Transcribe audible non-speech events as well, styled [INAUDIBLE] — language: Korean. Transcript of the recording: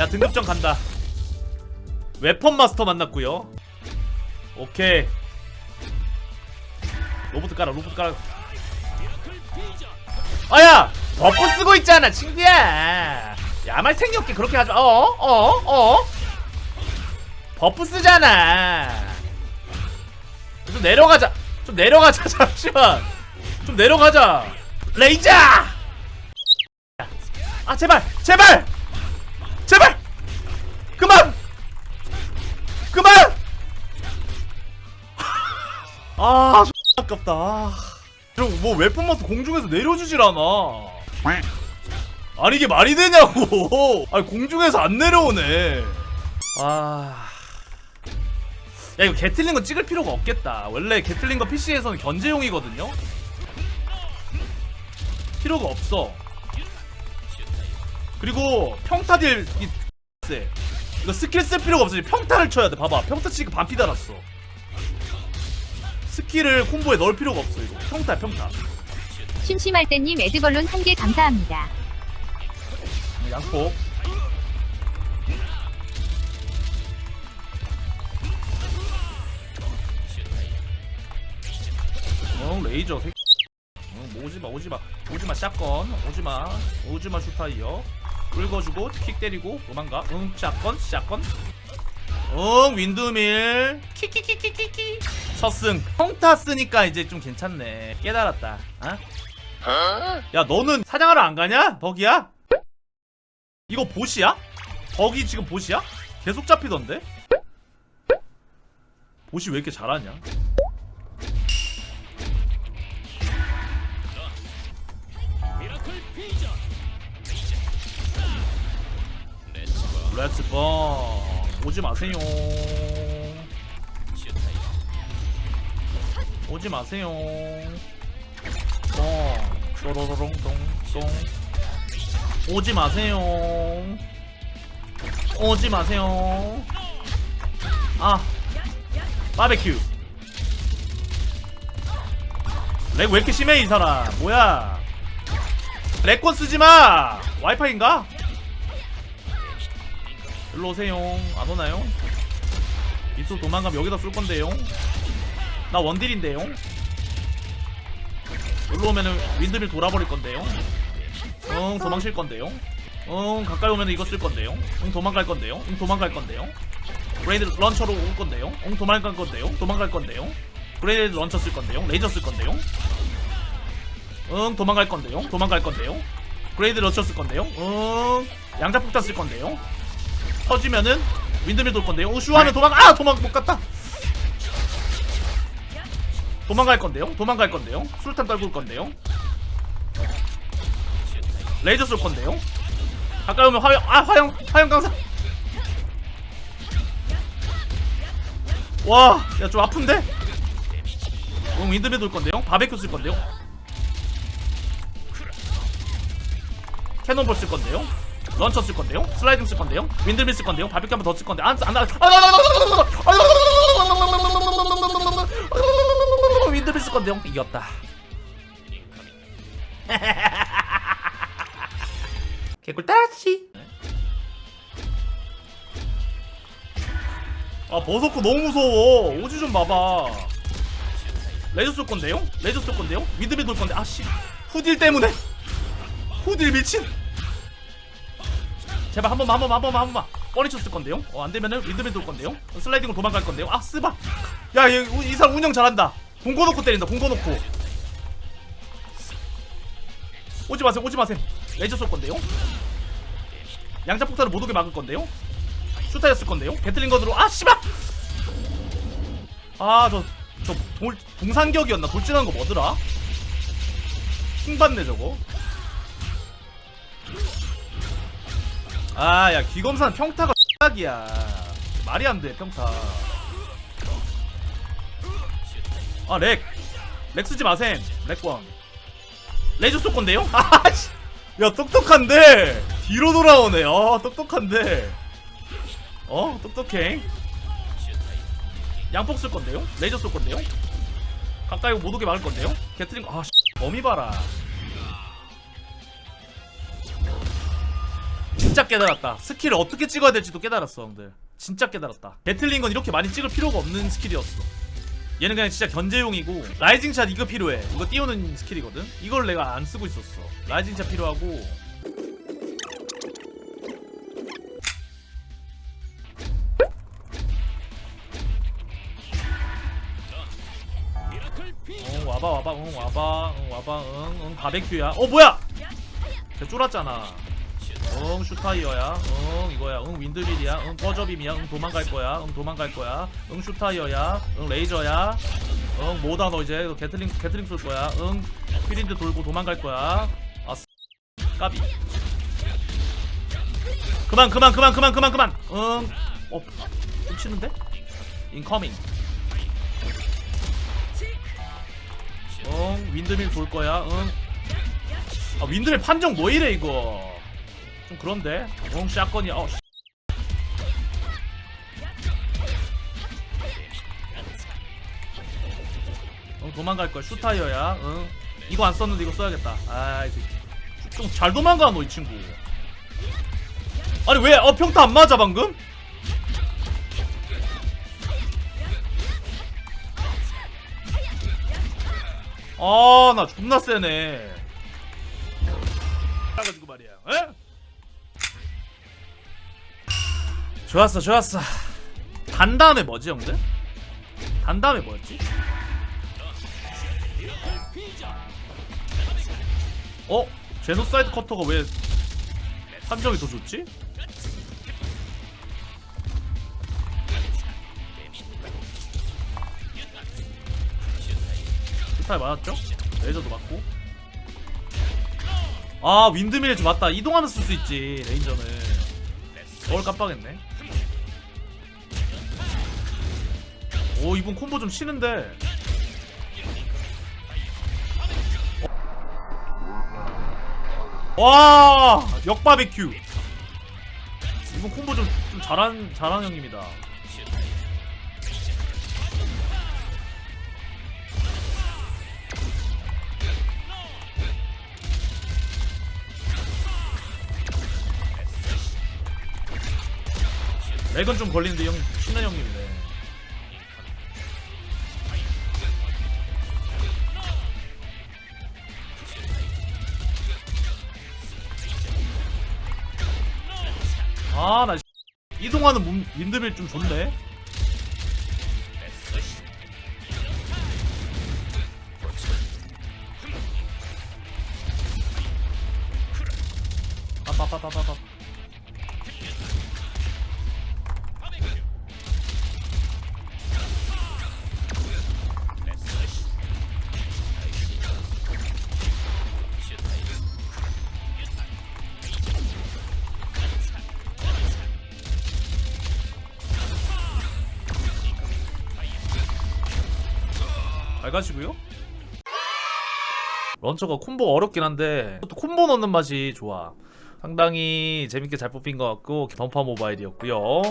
야 등급전 간다. 웨펀 마스터 만났고요. 오케이. 로봇 깔아 로봇 깔아. 아야! 버프 쓰고 있잖아 친구야. 야말 생겼게 그렇게 하지 어어 어? 어? 버프 쓰잖아. 좀 내려가자. 좀 내려가자 [LAUGHS] 잠시만. 좀 내려가자. 레이저! 아 제발 제발 아 아깝다. 아. 저뭐 웨폰 마스 공중에서 내려주질 않아. 아니 이게 말이 되냐고. 아니 공중에서 안 내려오네. 아... 야 이거 게틀링거 찍을 필요가 없겠다. 원래 게틀링거 PC에서는 견제용이거든요? 필요가 없어. 그리고 평타 딜 이 쎄. 이거 스킬 쓸 필요가 없어 평타를 쳐야 돼. 봐봐. 평타 치니까 반피 달았어 스킬을 콤보에 넣을 필요가 없어 이거. 평타 평타. 심심할 때님 에드벌룬 한 개 감사합니다. 양폭 어 레이저 새 어, 뭐 오지마 오지마. 오지마 샷건 오지마. 오지마 슈타이어. 긁어주고 킥 때리고 도망가. 응 샷건 샷건 응 윈드밀 키키키키키키 첫승 평타 쓰니까 이제 좀 괜찮네 깨달았다 어? 야 너는 사냥하러 안 가냐? 덕이야? 이거 보시야? 덕이 지금 보시야? 계속 잡히던데? 보시 왜 이렇게 잘하냐? 렛츠 번 오지 마세요. 오지 마세요. 뻥 또로로롱똥똥. 오지 마세요. 오지 마세요. 아 바베큐. 렉 왜 이렇게 심해 이 사람? 뭐야? 렉권 쓰지 마! 와이파이인가? 일로 오세요. 안 오나요? 이쪽 도망가면 여기다 쏠 건데요. 나 원딜인데요. 일로 오면은 윈드밀 돌아버릴 건데요. 응 도망칠 건데요. 응 가까이 오면 이거 쓸 건데요. 응 도망갈 건데요. 응 도망갈 건데요. 브레이드 런처로 올 건데요. 응 도망갈 건데요. 도망갈 건데요. 브레이드 런처 쓸 건데요. 레이저 쓸 건데요. 응 도망갈 건데요. 도망갈 건데요. 브레이드 런처 쓸 건데요. 응 양자 폭탄 쓸 건데요 터지면은 윈드밀 돌 건데요. 응 슈하면 도망 아 도망 못 갔다. 도망갈 건데요. 도망갈 건데요. 수류탄 떨굴 건데요. 레이저 쏠 건데요. 가까이 오면 화영 아 화영 화영 강사. 와 야 좀 아픈데? 응 윈드밀 돌 건데요. 바베큐 쓸 건데요. 캐논볼 쓸 건데요 런처 쓸 건데요 슬라이딩 쓸 건데요 윈드밀 쓸 건데요 바베큐 한번 더 쓸 건데 안안 안, 윈드밀 쓸 건데요 이겼다 개꿀 따라치 아 버섯코 너무 무서워 오지 좀 봐봐 레저 쏠 건데요? 레저 쏠 건데요? 윈드밀 돌 건데 아씨 후딜 때문에 후딜 미친 제발 한 번만 한 번만 한 번만 한 번만 뻔히 쳤을 건데요? 어 안되면은 윈드밀 돌 건데요? 슬라이딩으로 도망갈 건데요? 아 쓰바 야이 이 사람 운영 잘한다 공고 놓고 때린다 공고 놓고 오지 마세요 오지 마세요 레이저 쏠 건데요? 양자 폭탄을 못 오게 막을 건데요? 슈타였을 건데요? 게틀링 건으로 아 씨발 아저 저돌 동산격이었나 돌진한 거 뭐더라? 킹받네 저거 아야 귀검사는 평타가 X각이야. 말이 안 돼 평타. 아렉렉 쓰지 마셈 렉권 레이저 쏠 건데요? 아씨. 야 똑똑한데. 뒤로 돌아오네. 어 똑똑한데. 어 똑똑해. 양폭 쓸 건데요? 레이저 쏠 건데요? 가까이 못 오게 막을 건데요? 게트링 아 씨, 범위 봐라 진짜 깨달았다. 스킬을 어떻게 찍어야 될지도 깨달았어 형들. 진짜 깨달았다. 배틀링건 이렇게 많이 찍을 필요가 없는 스킬이었어. 얘는 그냥 진짜 견제용이고 라이징 샷 이거 필요해. 이거 띄우는 스킬이거든? 이걸 내가 안 쓰고 있었어. 라이징 샷 필요하고. 응 와봐 와봐. 응 와봐. 응 와봐. 응응 바베큐야. 어 뭐야? 쟤 쫄았잖아 응 슈타이어야. 응 이거야. 응 윈드빌이야. 응 꺼져빔이야. 응 도망갈 거야. 응 도망갈 거야. 응 슈타이어야. 응 레이저야. 응 뭐다 너 이제. 너 게틀링 게틀링 쏠 거야. 응 퀴린드 돌고 도망갈 거야. 아스 까비. 그만 그만 그만 그만 그만 그만. 응어 훔치는데? 인커밍 응 윈드밀 돌 거야. 응. 아 윈드밀 판정 뭐 이래 이거 좀 그런데. 응 샷건이야 어 씨. 응 도망갈 거야. 슈타이어야. 응. 이거 안 썼는데 이거 써야겠다. 아이 좀잘 도망가 너 이 친구. 아니 왜어 평타 안 맞아 방금? 아나 존나 세네. 가지고 말이야. 에? 좋았어 좋았어 단 다음에 뭐지 형들? 단 다음에 뭐였지? 어? 제노사이드 커터가 왜 판정이 더 좋지? 스타일 맞았죠? 레이저도 맞고 아 윈드밀 맞다 이동하면서 쓸 수 있지 레인저는 저걸 깜빡했네 오 이분 콤보 좀 치는데. 와 역바베큐. 이분 콤보 좀, 좀 잘한 잘하는 형님이다. 렉은 좀 걸리는데 형 신난 형님이네 아나 이동하는 문, 윈드밀 좀 좋네. 빠빠빠빠빠 잘 가시고요. 런처가 콤보가 어렵긴 한데 또 콤보 넣는 맛이 좋아. 상당히 재밌게 잘 뽑힌 것 같고 던파 모바일이었고요.